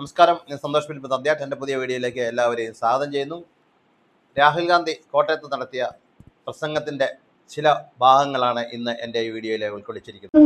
നമസ്കാരം. ഞാൻ സന്തോഷ് ഫിലിപ്പ് അദ്ദേഹം എന്റെ പുതിയ വീഡിയോയിലേക്ക് എല്ലാവരെയും സ്വാഗതം ചെയ്യുന്നു. രാഹുൽ ഗാന്ധി കോട്ടയത്ത് നടത്തിയ പ്രസംഗത്തിന്റെ ചില ഭാഗങ്ങളാണ് ഇന്ന് എന്റെ ഈ വീഡിയോയിൽ ഉൾക്കൊള്ളിച്ചിരിക്കുന്നത്.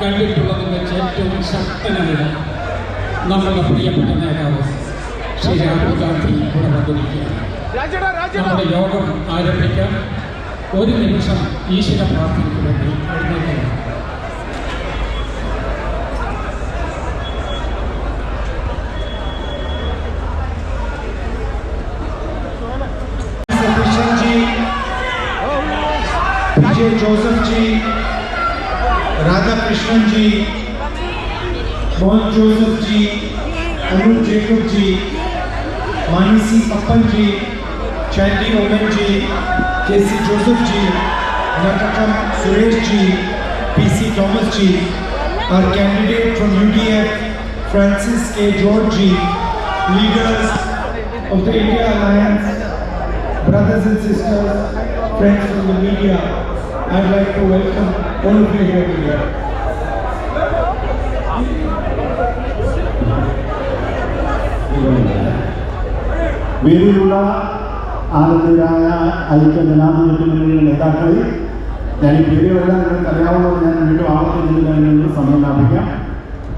കണ്ടിട്ടുള്ളതിൽ വെച്ച് ഏറ്റവും ശക്തനായ നമ്മുടെ പ്രിയപ്പെട്ട നേതാവ് ശ്രീ രാഹുൽ ഗാന്ധി ഇവിടെ വന്നിരിക്കുകയാണ്. നമ്മുടെ യോഗം ആരംഭിക്കാം. ഒരു നിമിഷം ഈശ്വര പ്രാർത്ഥനയ്ക്ക് വേണ്ടി Krishnan ji, Mohan Joseph ji, Arun Jacob ji, Manisi Pappan ji, Chandy Omen ji, Casey Joseph ji, Natakam Suresh ji, PC Thomas ji, our candidate from UDF, Francis K. George ji, leaders of the India Alliance, brothers and sisters, friends from the media, I'd like to welcome all of you here today. വേദിയിലുള്ള ആനന്ദരായ ഐക്യ ജനാധിപത്യ മുന്നണിയുടെ നേതാക്കളെ ഞാൻ ഈ പേരുകളെല്ലാം നിങ്ങൾക്ക് അറിയാവുന്നത് ഞാൻ വീണ്ടും ആവർത്തിക്കുന്നില്ല എന്ന് സമയം ലാഭിക്കാം.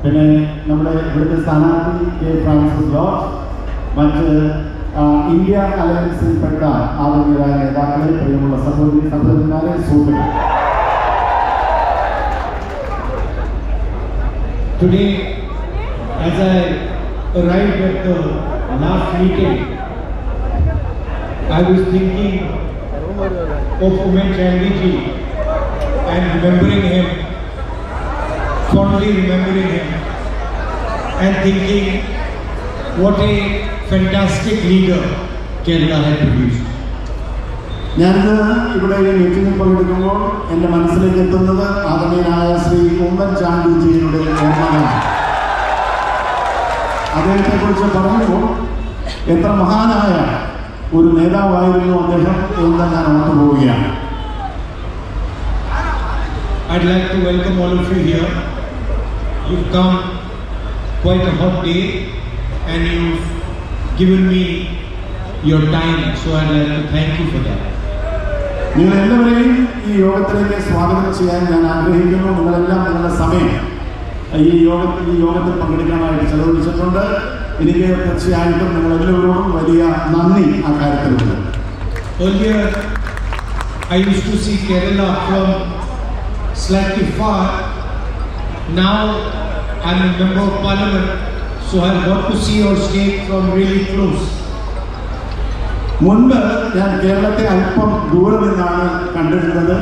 പിന്നെ നമ്മുടെ ഇവിടുത്തെ സ്ഥാനാർത്ഥി കെ ഫ്രാൻസിസ് ജോർജ് മറ്റ് ഇന്ത്യ അലയൻസിൽപ്പെട്ട ആദരണീയരായ നേതാക്കളെ പ്രിയമുള്ള സഹോദരി സഹോദരന്മാരെ സുഹൃത്തുക്കളെ. Today, as I arrived at the last meeting, I was thinking of Umen Chandiji and remembering him, fondly remembering him, and thinking what a fantastic leader Kerala had produced. ഞാനിന്ന് ഇവിടെ ഈ മീറ്റിംഗിൽ പങ്കെടുക്കുമ്പോൾ എന്റെ മനസ്സിലേക്ക് എത്തുന്നത് ആദരണീയനായ ശ്രീ ഉമ്മൻചാണ്ടിജിയുടെ ഓർമ്മയാണ് അദ്ദേഹത്തെ കുറിച്ച് പറയുമ്പോൾ എത്ര മഹാനായ ഒരു നേതാവായിരുന്നു അദ്ദേഹം എന്ന് ഞാൻ ഓർത്തു പോവുകയാണ് I'd like to welcome all of you here. You've come quite a hot day and you've given me your time, so I'd like to thank you for that. നിങ്ങൾ എല്ലാവരെയും ഈ യോഗത്തിലേക്ക് സ്വാഗതം ചെയ്യാൻ ഞാൻ ആഗ്രഹിക്കുന്നു നിങ്ങളെല്ലാം നിങ്ങളുടെ സമയം ഈ യോഗത്തിൽ ഈ യോഗത്തിൽ പങ്കെടുക്കാനായിട്ട് ചെലവഴിച്ചിട്ടുണ്ട് എനിക്ക് തീർച്ചയായിട്ടും നിങ്ങളെല്ലാവരോടും വലിയ നന്ദി ആ കാര്യത്തിലുണ്ട് Earlier, I used to see Kerala from slightly far. Now, I'm a member of parliament, so I got to see your state from really close. മുൻപ് ഞാൻ കേരളത്തെ അല്പം ദൂരെ നിന്നാണ് കണ്ടിരുന്നത്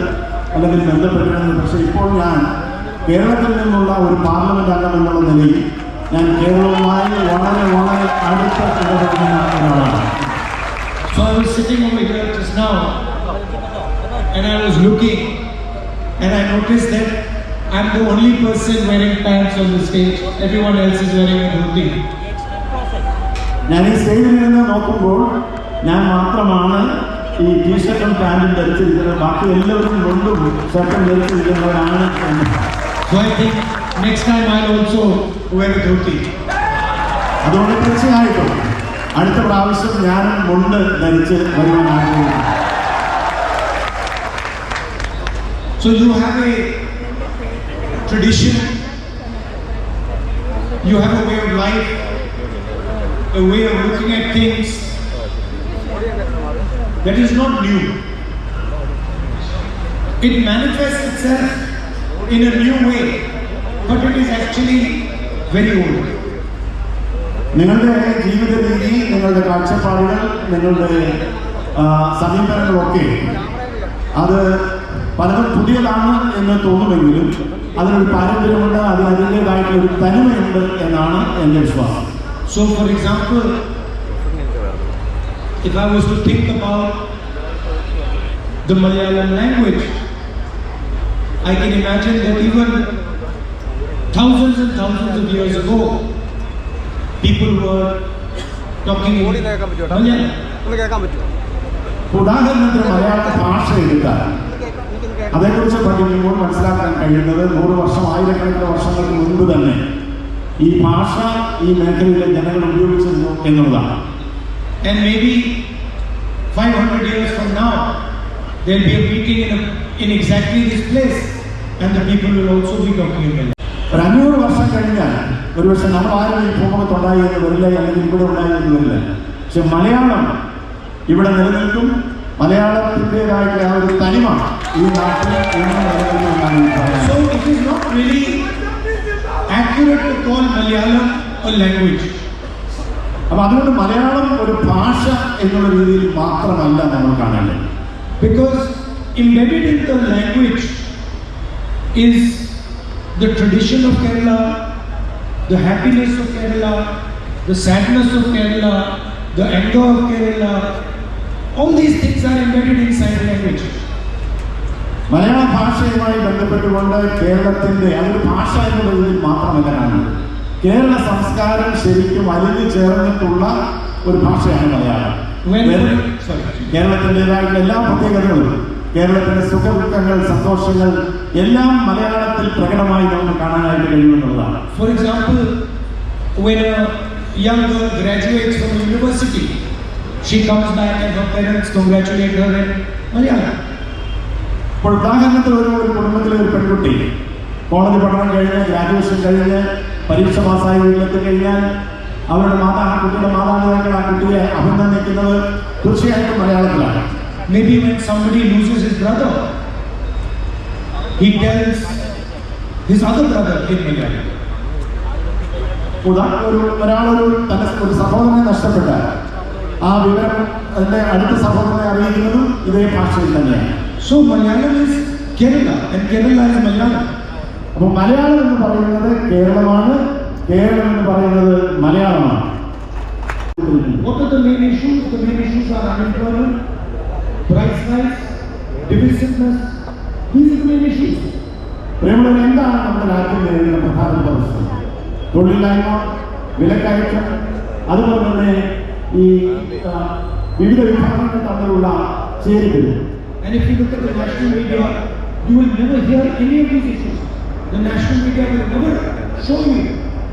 അല്ലെങ്കിൽ ബന്ധപ്പെട്ടിരുന്നത് പക്ഷേ ഇപ്പോൾ ഞാൻ കേരളത്തിൽ നിന്നുള്ള ഒരു പാർലമെന്റ് അംഗം എന്നുള്ള നിലയിൽ ഞാൻ കേരളവുമായി വളരെ വളരെ അടുത്ത ഇടപെടുന്ന ഒരാളാണ് So I was sitting over here just now and I was looking and I noticed that I'm the only person wearing pants on the stage. Everyone else is wearing a dhoti. ഞാൻ ഈ സ്റ്റേജിൽ നിന്ന് നോക്കുമ്പോൾ ഞാൻ മാത്രമാണ് ഈ ടീഷർട്ടും പാൻറ്റും ധരിച്ചിരിക്കുന്നത് ബാക്കി എല്ലാവരും മുണ്ടും ഷർട്ടും ധരിച്ചിരിക്കുന്നവരാണ് എന്ന്. So I think next time I'll also wear a dhoti. അതുകൊണ്ട് തീർച്ചയായിട്ടും അടുത്ത പ്രാവശ്യം ഞാനും മുണ്ട് ധരിച്ച് വരുവാൻ ആഗ്രഹിക്കുന്നു So you have a tradition, you have a way of life, a way of looking at things that is not new. It manifests itself in a new way, But it is actually very old. നിങ്ങളുടെ ജീവിത രീതി നിങ്ങളുടെ കാഴ്ചപ്പാടുകൾ നിങ്ങളുടെ സമീപനങ്ങളൊക്കെ അത് പലതും പുതിയതാണ് എന്ന് തോന്നുമെങ്കിലും അതിനൊരു പാരമ്പര്യമുണ്ട് അതിന് അതിന്റെതായിട്ടുള്ള ഒരു തനിമയുണ്ട് എന്നാണ് എന്റെ വിശ്വാസം So, for example, if I was to think about the Malayalam language, I can imagine that even thousands and thousands of years ago, people were talking in Malayalam. ഉദാഹരണത്തിന് മലയാള ഭാഷ എടുത്താൽ അതേക്കുറിച്ച് പഠിക്കുമ്പോൾ മനസ്സിലാക്കാൻ കഴിയുന്നത് നൂറ് വർഷം ആയിരക്കണക്കിന് വർഷങ്ങൾക്ക് മുൻപ് തന്നെ ഈ ഭാഷ ഈ മേഖലയിലെ ജനങ്ങൾ ഉപയോഗിച്ചിരുന്നു എന്നുള്ളതാണ് And maybe 500 years from now, there'll be a meeting in, a, in exactly this place, and the people will also be talking in Malayalam. ഒരു അഞ്ഞൂറ് വർഷം കഴിഞ്ഞാൽ ഒരു വർഷം നമ്മൾ ആരും ഈ ഭൂമുഖത്തുണ്ടായി എന്ന് വരില്ല അല്ലെങ്കിൽ ഇവിടെ ഉണ്ടായി എന്ന് വരില്ല. പക്ഷെ മലയാളം ഇവിടെ നിലനിൽക്കും. മലയാളത്തിന്റെതായിട്ടുള്ള ആ ഒരു തനിമ ഈ നാട്ടിൽ എന്നും നിലനിൽക്കുമെന്നാണ്. അപ്പൊ അതുകൊണ്ട് മലയാളം ഒരു ഭാഷ എന്നുള്ള രീതിയിൽ മാത്രമല്ല നമ്മൾ കാണേണ്ടത്. Because in language is the tradition of Kerala, the happiness of Kerala, the sadness of Kerala, the anger of Kerala. All these things are embedded inside the language. മലയാള ഭാഷയുമായി ബന്ധപ്പെട്ടുകൊണ്ട് കേരളത്തിന്റെ അതൊരു ഭാഷ എന്നുള്ളതിൽ മാത്രമല്ല കാണുന്നത് കേരള സംസ്കാരം ശരിക്കും അലിഞ്ഞു ചേർന്നിട്ടുള്ള ഒരു ഭാഷയാണ് മലയാളം. കേരളത്തിന്റെതായിട്ടുള്ള എല്ലാ പ്രത്യേകതകളും കേരളത്തിന്റെ സുഖദുഃഖങ്ങൾ സന്തോഷങ്ങൾ എല്ലാം മലയാളത്തിൽ പ്രകടമായി നമുക്ക് കാണാനായിട്ട് കഴിയുമെന്നുള്ളതാണ് for example when a young girl graduates from university, she comes back and her parents congratulate her in Malayalam. ഇപ്പോൾ ഉദാഹരണത്തിന് ഒരു ഒരു കുടുംബത്തിലെ ഒരു പെൺകുട്ടി കോളേജ് പഠനം കഴിഞ്ഞ് ഗ്രാജുവേഷൻ കഴിഞ്ഞ് പരീക്ഷ പാസ്സായി വീട്ടിലെത്തി കഴിഞ്ഞാൽ അവരുടെ മാതാ ആ കുട്ടിയുടെ മാതാപിതാക്കൾ ആ കുട്ടിയെ അഭിനന്ദിക്കുന്നത് തീർച്ചയായിട്ടും മലയാളത്തിലാണ് Maybe when somebody loses his brother, he tells his other brother in Malayalam. ഒരു ഒരാളൊരു തന്റെ ഒരു സഹോദരനെ നഷ്ടപ്പെട്ടാൽ ആ വിവരം അതിന്റെ അടുത്ത സഹോദരനെ അറിയിക്കുന്നതും ഇതേ ഭാഷയിൽ തന്നെയാണ് So Malayalam is Kerala and Kerala is Malayalam. അപ്പോൾ മലയാളം എന്ന് പറയുന്നത് കേരളമാണ് കേരളം എന്ന് പറയുന്നത് മലയാളമാണ് What are the main issues? The main issues are unemployment, price rise, divisiveness. These are the main issues. പ്രിയമുള്ളവർ എന്താണ് നമ്മുടെ രാജ്യം നേരിടുന്ന പ്രധാനപ്പെട്ട പ്രശ്നം തൊഴിലില്ലായ്മ വിലക്കയറ്റം അതുപോലെ തന്നെ ഈ ആ, വിവിധ വിഭാഗങ്ങൾ തമ്മിലുള്ള ചേരിതിരിവ് And if you look at the national media, you will never hear any of these issues. The national media will never show you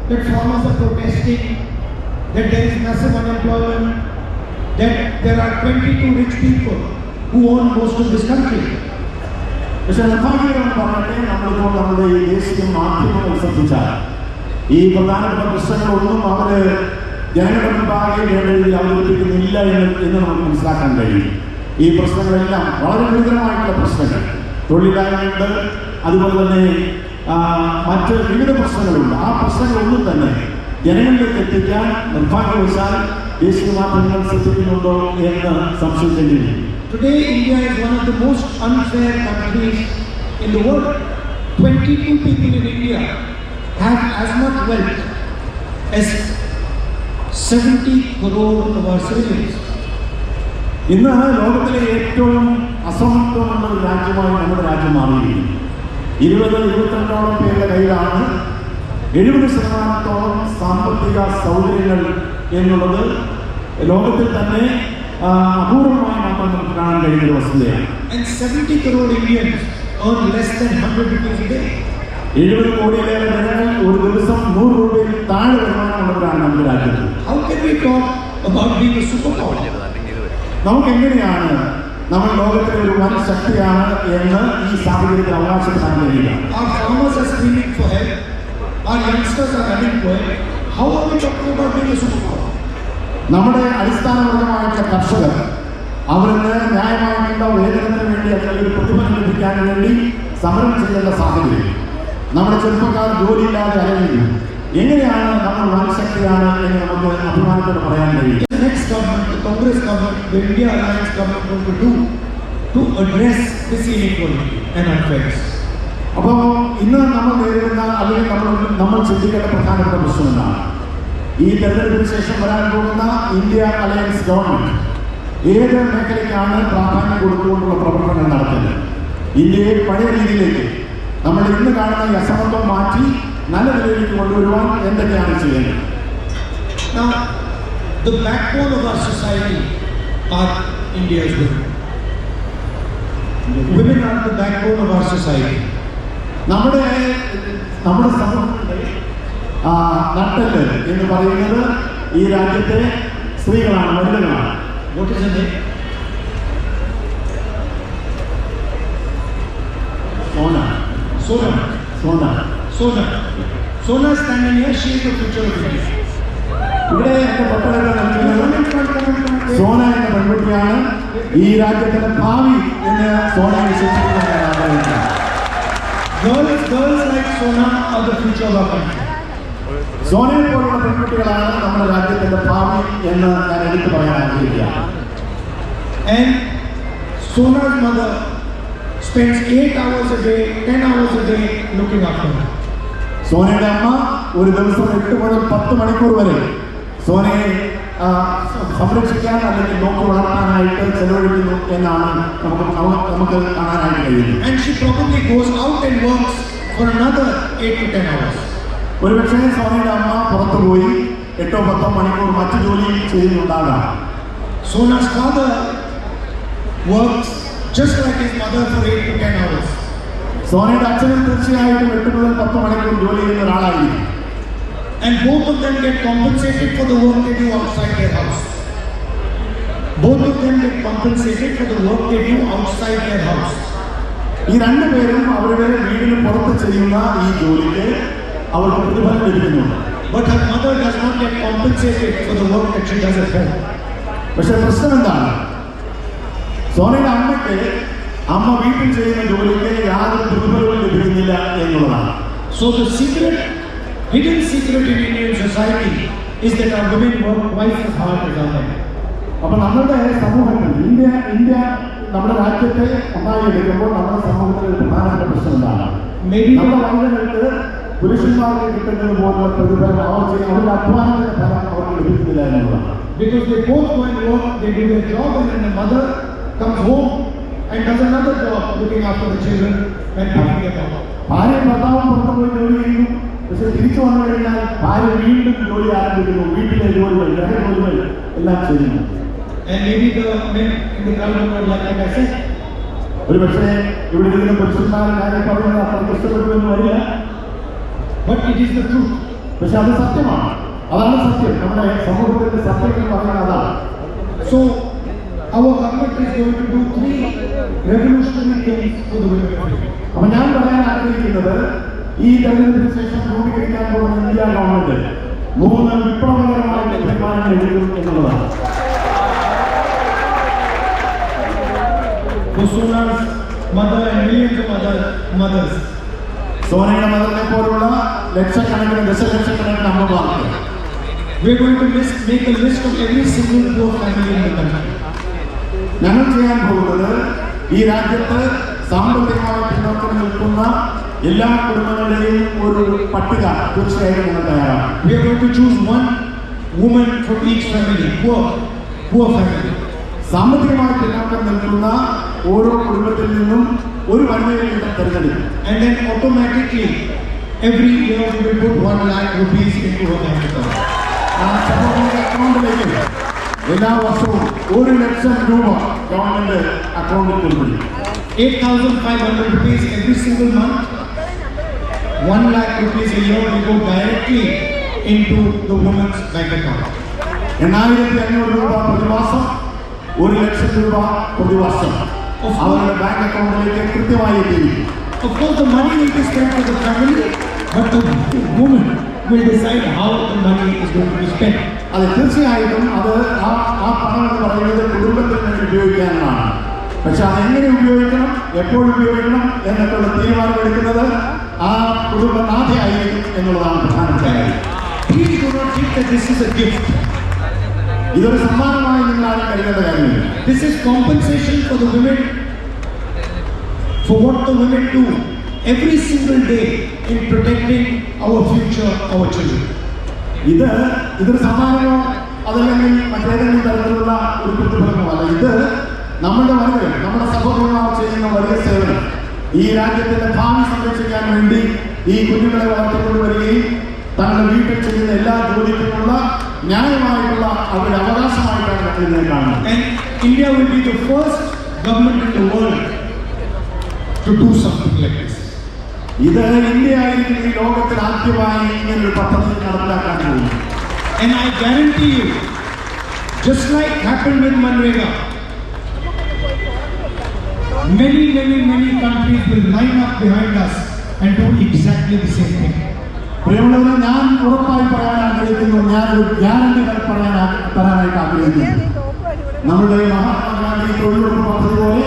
that farmers are protesting, that there is massive unemployment, that there are 22 rich people who own most of this country. പക്ഷെ നിർഭാഗ്യകരം പറഞ്ഞിട്ട് നമ്മളിപ്പോൾ നമ്മുടെ ഈ ദേശീയ മാധ്യമങ്ങൾ ശ്രദ്ധിച്ചാൽ ഈ പ്രധാനപ്പെട്ട പ്രശ്നങ്ങളൊന്നും അവർ ജനങ്ങളുടെ മുമ്പാകെ വേണ്ട രീതിയിൽ അവതരിപ്പിക്കുന്നില്ല എന്ന് എന്ന് നമുക്ക് മനസ്സിലാക്കാൻ കഴിയും. ഈ പ്രശ്നങ്ങളെല്ലാം വളരെ ഗുരുതരമായിട്ടുള്ള പ്രശ്നങ്ങൾ. തൊഴിലില്ലായ്മയുണ്ട്. അതുപോലെ തന്നെ മറ്റ് വിവിധ പ്രശ്നങ്ങളുണ്ട്. ആ പ്രശ്നങ്ങളൊന്നും തന്നെ ജനങ്ങളിലേക്ക് എത്തിക്കാൻ നിർഭാഗ്യവശാൽ ദേശീയ മാധ്യമങ്ങൾ ശ്രദ്ധിക്കുന്നുണ്ടോ എന്ന് സംശയിക്കേണ്ടിയിരിക്കും Today, India is one of the most unfair countries in the world. 22 people in India have as much wealth as 70 crore of our citizens. ഇന്ന് ലോകത്തിലെ ഏറ്റവും അസമത്വമുള്ള ഒരു രാജ്യമായി നമ്മുടെ രാജ്യം മാറിയിരിക്കുന്നു ഇരുപത് ഇരുപത്തിരണ്ടോളം പേരുടെ കയ്യിലാണ് എഴുപത് ശതമാനത്തോളം സാമ്പത്തിക സൗകര്യങ്ങൾ എന്നുള്ളത് ലോകത്തിൽ തന്നെ അപൂർവമായി നമുക്ക് കാണാൻ കഴിയുന്ന ഒരു വസ്തുതയാണ് And 70 crore Indians earn less than 100 rupees a day. എഴുപത് കോടിയിലേറെ ജനങ്ങൾ ഒരു ദിവസം നൂറ് രൂപയിൽ താഴെ വരുമാനമുള്ളവരാണ് നമ്മുടെ രാജ്യത്ത്? നമുക്ക് എങ്ങനെയാണ് നമ്മൾ ലോകത്തിലെ ഒരു വൻ ശക്തിയാണ് എന്ന് ഈ സാഹചര്യത്തിൽ അവകാശപ്പെടാൻ കഴിയില്ല? നമ്മുടെ അടിസ്ഥാനപരമായിട്ടുള്ള കർഷകർ അവർക്ക് ന്യായമായിട്ടുള്ള വേതനത്തിന് വേണ്ടി അല്ലെങ്കിൽ പ്രതിഫലം ലഭിക്കാൻ വേണ്ടി സമരം ചെയ്യേണ്ട സാഹചര്യം. നമ്മുടെ ചെറുപ്പക്കാർ ജോലിയില്ലാതെ അലയുന്നു എങ്ങനെയാണ് നമ്മൾ വൻ ശക്തിയാണ് എന്ന് നമുക്ക് അഭിമാനത്തോടെ പറയാൻ കഴിയും. Congress government, the India Alliance government going to do to address this inequality and unfairness? അപ്പോൾ ഇന്ന് നമ്മൾ നേരിടുന്ന അല്ലെങ്കിൽ നമ്മൾ നമ്മൾ ചിന്തിക്കേണ്ട പ്രധാനപ്പെട്ട പ്രശ്നം എന്താണ്? ഈ തെരഞ്ഞെടുപ്പിന് ശേഷം വരാൻ പോകുന്ന ഇന്ത്യ അലയൻസ് ഗവൺമെന്റ് ഏത് മേഖലയ്ക്കാണ് പ്രാധാന്യം കൊടുത്തുകൊണ്ടുള്ള പ്രവർത്തനം നടത്തുന്നത് ഇന്ത്യയെ പഴയ രീതിയിലേക്ക് നമ്മൾ ഇന്ന് കാണുന്ന ഈ അസമത്വം മാറ്റി നല്ല നിലയിലേക്ക് കൊണ്ടുവരുവാൻ എന്തൊക്കെയാണ് ചെയ്യേണ്ടത് Now, the backbone of our society are India's women. Women are the backbone of our society. നമ്മുടെ നമ്മുടെ സമൂഹത്തിലെ നട്ടൽ എന്ന് പറയുന്നത് ഈ രാജ്യത്തെ സ്ത്രീകളാണ് വനിതകളാണ് What is her name? Sona Sona. Sona Sona. Sona is standing here, she is the future of India. ഇവിടെ എന്റെ തൊട്ടടുത്ത് നിൽക്കുന്നത് സോന എന്ന പെൺകുട്ടിയാണ് ഈ രാജ്യത്തിന്റെ ഭാവി എന്ന് സോനയെ വിശ്വസിക്കുന്നത് ഞാൻ ആഗ്രഹിക്കുന്നു Girls, girls like Sona are the future of our country. സോനയെ പോലുള്ള പെൺകുട്ടികളാണ് നമ്മുടെ രാജ്യത്തിന്റെ ഭാവി എന്ന് ഞാൻ എടുത്തു പറയാൻ ആഗ്രഹിക്കുകയാണ്. Sona's mother spends 8 hours a day, 10 hours a day looking after her. സോനയുടെ അമ്മ ഒരു ദിവസം എട്ട് മുതൽ പത്ത് മണിക്കൂർ വരെ സോനയെ സംരക്ഷിക്കാൻ അല്ലെങ്കിൽ നോക്കി വളർത്താനായിട്ട് ചെലവഴിക്കുന്നു എന്നാണ് നമുക്ക് നമുക്ക് കാണാനായിട്ട് കഴിയുന്നത്. And she probably goes out and works for another 8 to 10 hours. ഒരുപക്ഷേ സോനയുടെ അമ്മ പുറത്തു പോയി എട്ടോ പത്തോ മണിക്കൂർ മറ്റു ജോലി ചെയ്യുന്നുണ്ടാകാം Sona's father works just like his mother for 8 to 10 hours. സോനയുടെ അച്ഛനും തീർച്ചയായിട്ടും എട്ട് മുതൽ പത്ത് മണിക്കൂർ ജോലി ചെയ്യുന്ന ഒരാളായിരിക്കും And both of them get compensated for the work they do outside their house. Both of them get compensated for the work they do outside their house. ഈ രണ്ടുപേരും അവരുടെ വീടിന് പുറത്ത് ചെയ്യുന്ന ഈ ജോലിക്ക് അവർക്ക് പ്രതിഫലം ലഭിക്കുന്നുണ്ട് But her mother does not get compensated for the work that she does at home. പക്ഷെ പ്രശ്നം എന്താണ് സോനയുടെ അമ്മയ്ക്ക് അമ്മ വീട്ടിൽ ചെയ്യുന്ന ജോലിക്ക് യാതൊരു പ്രതിഫലവും ലഭിക്കുന്നില്ല എന്നുള്ളതാണ് So the secret, hidden secret in Indian society is that our women work twice as hard as our men. അപ്പൊ നമ്മളുടെ സമൂഹത്തിൽ ഇന്ത്യ ഇന്ത്യ നമ്മുടെ രാജ്യത്തെ ഒന്നായി എടുക്കുമ്പോൾ നമ്മുടെ സമൂഹത്തിൽ ഒരു പ്രധാനപ്പെട്ട പ്രശ്നം എന്താണ് Maybe നമ്മുടെ വനിതകൾക്ക് പുരുഷന്മാർക്ക് കിട്ടുന്നത് പോലുള്ള പ്രതിഫലം അവർ ചെയ്യുന്ന അവരുടെ അധ്വാനത്തിന്റെ ഫലം അവർക്ക് ലഭിക്കുന്നില്ല എന്നുള്ളതാണ്. Because they both go and work, they do their job, and then the mother comes home and does another job looking after the children and picking them. up. ഭാര്യ ഭർത്താവും പുറത്തു പോയി ജോലി ചെയ്യുന്നു. പക്ഷെ തിരിച്ചു വന്നു കഴിഞ്ഞാൽ ഭാര്യ വീണ്ടും ജോലി ആരംഭിക്കുന്നു. വീട്ടിലെ ജോലികൾ ഗൃഹജോലികൾ എല്ലാം ചെയ്യുന്നു. And maybe the men in the crowd are not like, like I said. ഒരു പക്ഷേ ഇവിടെ ഇരിക്കുന്ന പുരുഷന്മാരെ കാര്യം പറയുന്നത് അത്ര ഇഷ്ടപ്പെട്ടു എന്ന് വരില്ല. But it is the truth. പക്ഷെ അത് സത്യമാണ് അതാണ് സത്യം നമ്മുടെ സമൂഹത്തിന്റെ സത്യം എന്ന് പറയുന്നത് അതാണ് So our government is going to do three revolutionary things for the women of India. അപ്പൊ ഞാൻ പറയാൻ ആഗ്രഹിക്കുന്നത് ഈ തെരഞ്ഞെടുപ്പിന് ശേഷം രൂപീകരിക്കാൻ പോകുന്ന ഇന്ത്യ ഗവൺമെന്റ് മൂന്ന് വിപ്ലവകരമായ തീരുമാനങ്ങൾ എടുക്കും എന്നുള്ളതാണ് Sona's mother and millions of other mothers. സോനയുടെ മദറിനെ പോലുള്ള ലക്ഷക്കണക്കിന് ദശലക്ഷക്കണക്കിന് അമ്മമാർക്ക് We are going to list, make a list of every single poor family in the country. ഞങ്ങൾ ചെയ്യാൻ പോകുന്നത് ഈ രാജ്യത്ത് സാമ്പത്തികമായി പിന്നോക്കം നിൽക്കുന്ന എല്ലാ കുടുംബങ്ങളുടെയും ഒരു പട്ടിക തീർച്ചയായും ഞങ്ങൾ തയ്യാറാണ് We are going to choose one woman from each family, poor, poor family. സാമ്പത്തികമായി പിന്നോക്കം നിൽക്കുന്ന ഓരോ കുടുംബത്തിൽ നിന്നും ഒരു വനിതയിൽ വീതം തിരഞ്ഞെടുക്കും automatically, every year we will put one lakh rupees into her bank account. ആ സഹോദരിയുടെ അക്കൗണ്ടിലേക്ക് എല്ലാ വർഷവും ഒരു ലക്ഷം രൂപ ഗവൺമെന്റ് അക്കൗണ്ടിൽ കൊണ്ടുവരും 8,500 rupees every single month. 1 lakh rupees a year will go directly into the woman's bank account. എണ്ണായിരത്തി അഞ്ഞൂറ് രൂപ പ്രതിമാസം ഒരു ലക്ഷം രൂപ പ്രതിവർഷം അവരുടെ ബാങ്ക് അക്കൗണ്ടിലേക്ക് കൃത്യമായി എത്തിയിരിക്കും Of course, the money will be spent for the family, but the woman will decide how the money is going to be spent. അത് തീർച്ചയായിട്ടും അത് ആ ആ പണം എന്ന് പറയുന്നത് കുടുംബത്തിന് നിന്ന് ഉപയോഗിക്കാനാണ് പക്ഷെ അതെങ്ങനെ ഉപയോഗിക്കണം എപ്പോൾ ഉപയോഗിക്കണം എന്നൊക്കെയുള്ള തീരുമാനമെടുക്കുന്നത് ആ കുടുംബനാഥയായിരിക്കും എന്നുള്ളതാണ് പ്രധാനപ്പെട്ട കാര്യം Please do not think that this is. ഇതൊരു സമ്മാനമായി നിങ്ങൾ ആരും കരുതേണ്ട This is compensation for the women for what the women do every single day in protecting our future, our children. ഇത് ഇതൊരു സമ്മാനമോ അതല്ലെങ്കിൽ മറ്റേതെങ്കിലും തരത്തിലുള്ള ഒരു കുറ്റഫലമല്ല ഇത് നമ്മുടെ വരവ് നമ്മുടെ സഹോദരങ്ങളാണ് ചെയ്യുന്ന വലിയ സേവനം ഈ രാജ്യത്തിന്റെ ഭാവി സംരക്ഷിക്കാൻ വേണ്ടി ഈ കുഞ്ഞുങ്ങളെ വളർത്തിക്കൊണ്ടുവരികയും തങ്ങളുടെ വീട്ടിൽ ചെയ്യുന്ന എല്ലാ ജോലിക്കുമുള്ള ന്യായമായിട്ടുള്ള അവരുടെ അവകാശമായിട്ടാണ് ഇതിനെ കാണുന്നത് will be the first government in the world to do something like this. ഇത് ഇന്ത്യ ആയിരിക്കും ഈ ലോകത്തിൽ ആദ്യമായി ഇങ്ങനൊരു പദ്ധതി നടപ്പിലാക്കാൻ കഴിയും And I guarantee you, just like happened with Manrega, many, many, many countries will line up behind us and do exactly the same thing. പ്രിയമുള്ളവരെ ഞാൻ ഉറപ്പായി പറയാൻ ആഗ്രഹിക്കുന്നു ഞാൻ ഒരു ഗ്യാരണ്ടി പറയാൻ തരാനായിട്ട് ആഗ്രഹിക്കുന്നു നമ്മുടെ മഹാത്മാഗാന്ധി തൊഴിലുറപ്പ് പദ്ധതി പോലെ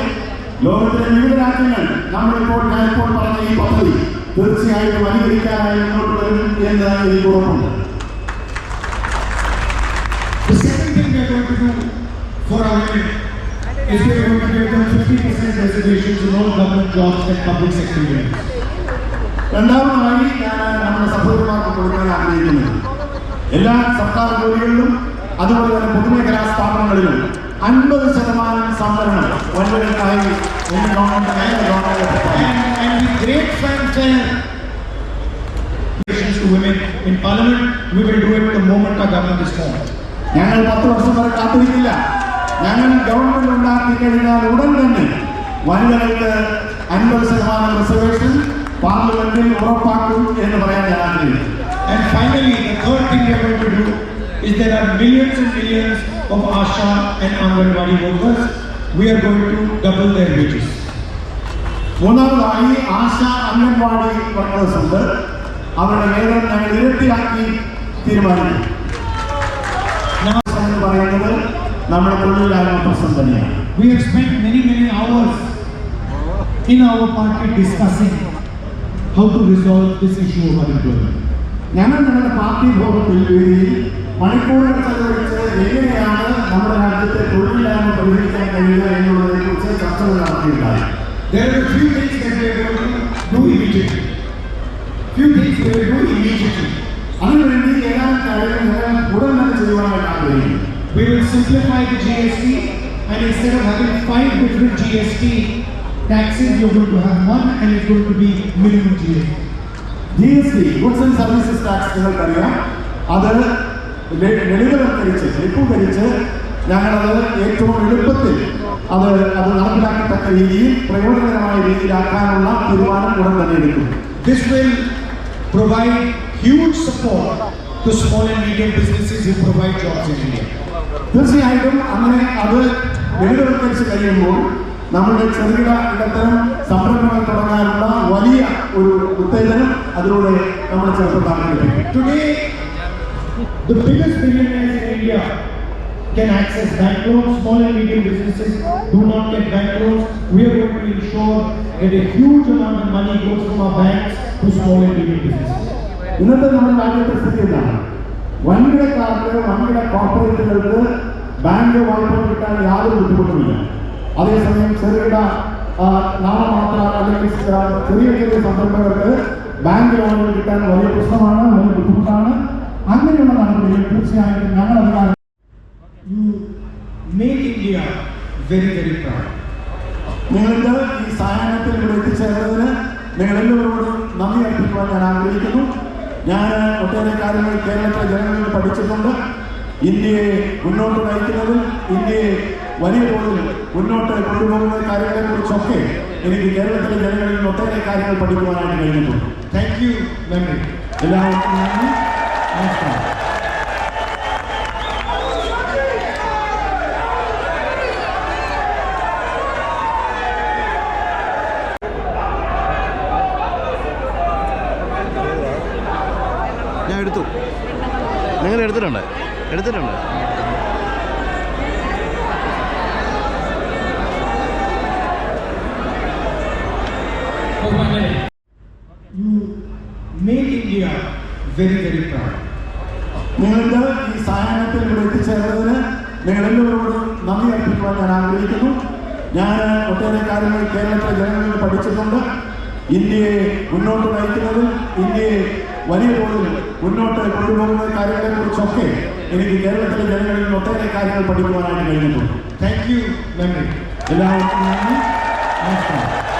ലോകത്തിലെ വിവിധ രാജ്യങ്ങൾ നമ്മളിപ്പോൾ ഞാനിപ്പോൾ പറഞ്ഞ ഈ പദ്ധതി തീർച്ചയായിട്ടും അനുകരിക്കാനായി മുന്നോട്ട് വരും എന്ന് എനിക്ക് ഉറപ്പുണ്ട് The second thing is we going to give them 50% reservations in all government jobs and public sector units. രണ്ടാമതായി ഞാൻ നമ്മുടെ സഹോദരന്മാർക്ക് കൊടുക്കാൻ ആഗ്രഹിക്കുന്നത് എല്ലാ സർക്കാർ ജോലികളിലും അതുപോലെ തന്നെ പൊതുമേഖലാ സ്ഥാപനങ്ങളിലും അൻപത് ശതമാനം സംവരണം വനിതകൾക്കായി എന്റെ ഗവൺമെന്റ് കേന്ദ്ര ഗവൺമെന്റ് പ്രഖ്യാപിച്ചു. And, and with great fanfare, to women in parliament, we will do it the moment our government is formed. ഞങ്ങൾ പത്ത് വർഷം വരെ കാത്തിരിക്കില്ല ഞങ്ങൾ ഗവൺമെന്റ് ഉണ്ടാക്കി കഴിഞ്ഞാൽ ഉടൻ തന്നെ വനിതകൾക്ക് അൻപത് ശതമാനം റിസർവേഷൻ പാർലമെന്റിൽ ഉറപ്പാക്കും എന്ന് പറയാൻ ഞാൻ ആഗ്രഹിക്കുന്നു And finally, the third thing we are going to do is there are millions and millions of ASHA and Anganwadi workers. We are going to double their wages. മൂന്നാമതായി ആശ അംഗൻവാടി വർക്കേഴ്സ് ഉണ്ട് അവരുടെ വേതനം ഞങ്ങൾ ഇരട്ടിയാക്കി തീരുമാനിക്കും Now, എന്ന് പറയുന്നത് നമ്മുടെ തൊഴിലില്ലായ്മ പ്രശ്നം തന്നെയാണ് we have spent many, many hours in our party discussing how to resolve this issue of unemployment. ഞങ്ങൾ ഞങ്ങളുടെ പാർട്ടി ഭോഗത്തിൽ വേദിയിൽ മണിക്കൂറുകൾ ചെലവഴിച്ച് എങ്ങനെയാണ് നമ്മുടെ രാജ്യത്തെ തൊഴിലില്ലായ്മ പരിഹരിക്കാൻ കഴിയുക എന്നുള്ളതിനെ കുറിച്ച് ചർച്ചകൾ നടത്തിയിട്ടുണ്ടായി There are a few things that we are going to do immediately. Few things we will do immediately. അതിനുവേണ്ടി ഏതാനും കാര്യങ്ങൾ ഞങ്ങൾ ഉടൻ തന്നെ ചെയ്യുവാനായിട്ട് ആഗ്രഹിക്കുന്നു We will simplify the GST and instead of having five different GST taxes, you're going to have one and it's going to be minimum GST. G S T goods and services tax നിങ്ങൾക്കറിയാം അത് ല- ലളിതവൽക്കരിച്ച് ലഘൂകരിച്ച് ഞങ്ങളത് ഏറ്റവും എളുപ്പത്തിൽ അത് അത് നടപ്പിലാക്കത്തക്ക രീതിയിൽ പ്രയോജനകരമായ രീതിയിലാക്കാനുള്ള തീരുമാനം ഉടൻ തന്നെ എടുക്കും This will provide huge support to small and medium businesses who provide jobs in India. തീർച്ചയായിട്ടും അങ്ങനെ അത് ലളിതവൽക്കരിച്ച് കഴിയുമ്പോൾ നമ്മുടെ ചെറുകിട ഇടത്തരം സംരംഭങ്ങൾ തുടങ്ങാനുള്ള വലിയ ഒരു ഉത്തേജനം അതിലൂടെ നമ്മൾ ചെറുപ്പക്കാർക്ക് ലഭിക്കും the biggest billionaires in India can access bank loans. Small and medium businesses do not get bank loans. We are going to ensure that a huge amount of money goes from our banks to small and medium businesses. ഇന്നത്തെ നമ്മുടെ രാജ്യത്തെ സ്ഥിതി എന്താണ് വൻകിടക്കാർക്ക് വൻകിട കോർപ്പറേറ്റുകൾക്ക് bank വായ്പ കിട്ടാൻ യാതൊരു ബുദ്ധിമുട്ടുമില്ല അതേസമയം ചെറുകിട ആ, നാമമാത്ര അല്ലെങ്കിൽ ആ, ചെറിയ ചെറിയ സംരംഭകർക്ക് ബാങ്ക് ലോണുകൾ കിട്ടാൻ വലിയ പ്രശ്നമാണ് വലിയ ബുദ്ധിമുട്ടാണ് അങ്ങനെയുള്ള നടപടികൾ തീർച്ചയായും ഞങ്ങൾ അധികാരം you make India very very proud നിങ്ങൾക്ക് ഈ സായാഹ്നത്തിൽ ഇവിടെ എത്തിച്ചേർന്നതിന് നിങ്ങൾ എല്ലാവരോടും നന്ദി അർപ്പിക്കുവാൻ ഞാൻ ആഗ്രഹിക്കുന്നു. ഞാൻ ഒട്ടേറെ കാര്യങ്ങൾ കേരളത്തിലെ ജനങ്ങളിൽ പഠിച്ചിട്ടുണ്ട്. ഇന്ത്യയെ മുന്നോട്ട് നയിക്കുന്നതിൽ ഇന്ത്യയെ വലിയ തോതിൽ മുന്നോട്ട് കൊണ്ടുപോകുന്ന കാര്യങ്ങളെക്കുറിച്ചൊക്കെ എനിക്ക് കേരളത്തിലെ ജനങ്ങളിൽ ഒട്ടേറെ കാര്യങ്ങൾ പഠിക്കുവാനായിട്ട് കഴിഞ്ഞിട്ടുണ്ട്. താങ്ക് യു നന്ദി എല്ലാവർക്കും നന്ദി. ഞാൻ എടുത്തു. നിങ്ങൾ എടുത്തിട്ടുണ്ട് എടുത്തിട്ടുണ്ട്? എല്ലാവരോടും നന്ദി അർപ്പിക്കുവാൻ ഞാൻ ആഗ്രഹിക്കുന്നു. ഞാൻ ഒട്ടേറെ കാര്യങ്ങൾ കേരളത്തിലെ ജനങ്ങളിൽ പഠിച്ചിട്ടുണ്ട്. ഇന്ത്യയെ മുന്നോട്ട് നയിക്കുന്നതിൽ ഇന്ത്യയെ വലിയ തോതിൽ മുന്നോട്ട് കൊണ്ടുപോകുന്ന കാര്യങ്ങളെക്കുറിച്ചൊക്കെ എനിക്ക് കേരളത്തിലെ ജനങ്ങളിൽ നിന്ന് ഒട്ടേറെ കാര്യങ്ങൾ പഠിക്കുവാനായിട്ട് കഴിഞ്ഞിട്ടുണ്ട്. താങ്ക് യു നന്ദി. എല്ലാവർക്കും നന്ദി. നമസ്കാരം.